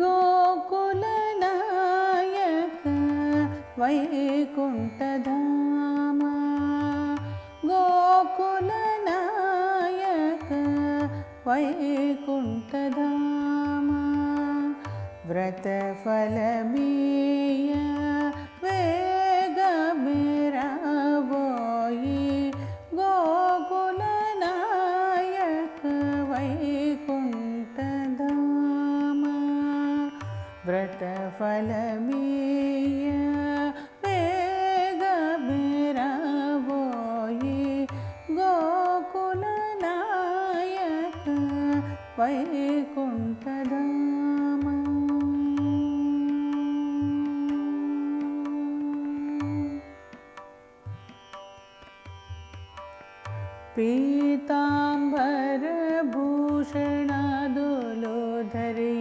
गोकुलनायक वैकुण्ठधाम गोकुलनायक वैकुण्ठधाम व्रतफलमीय व्रतफलमीय वेगभिरवोयि गोकुलनायक वैकुण्ठधाम। वैकुन्त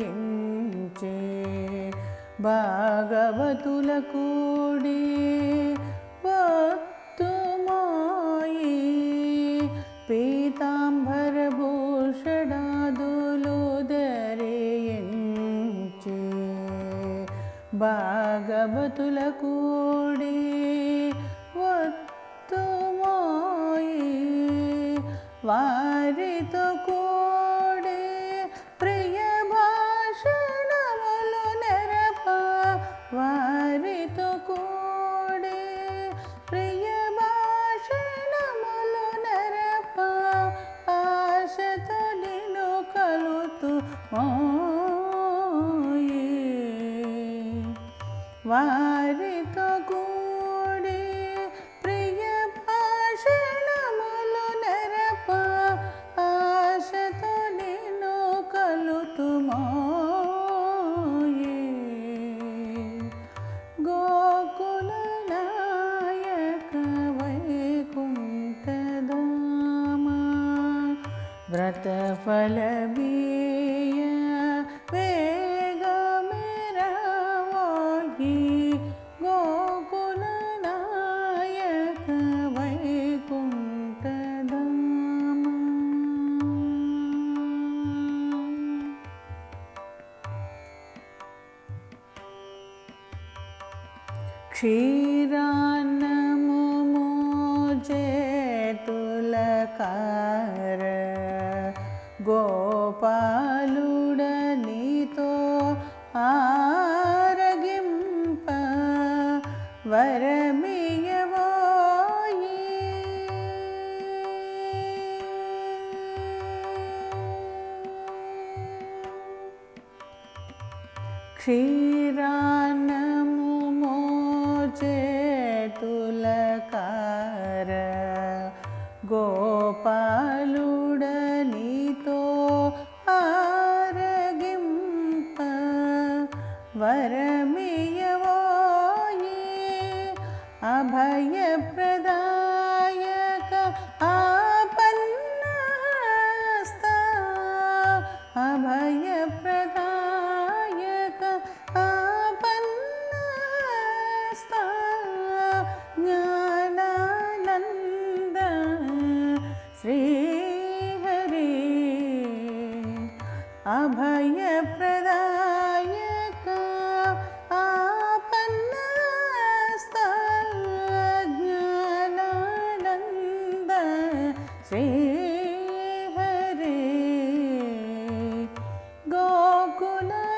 భాగవతుల కూడి వత్తుమోయి పీతాంబరభూషణాదులు ధరించి భాగవతుల కూడి Oh. व्रतफलबीय वेगमेरवागी गोकुलनायक वैकुण्ठधाम क्षीरान्नमोजे तुलकार క్షీరాన్నము మోచేతులకార గోపాలుడనితో ఆరగింప. వరమియవోయి అభయప్రదా अभय प्रदायक आपन्न स्थलज्ञान श्री हरे गोकुलनयकमै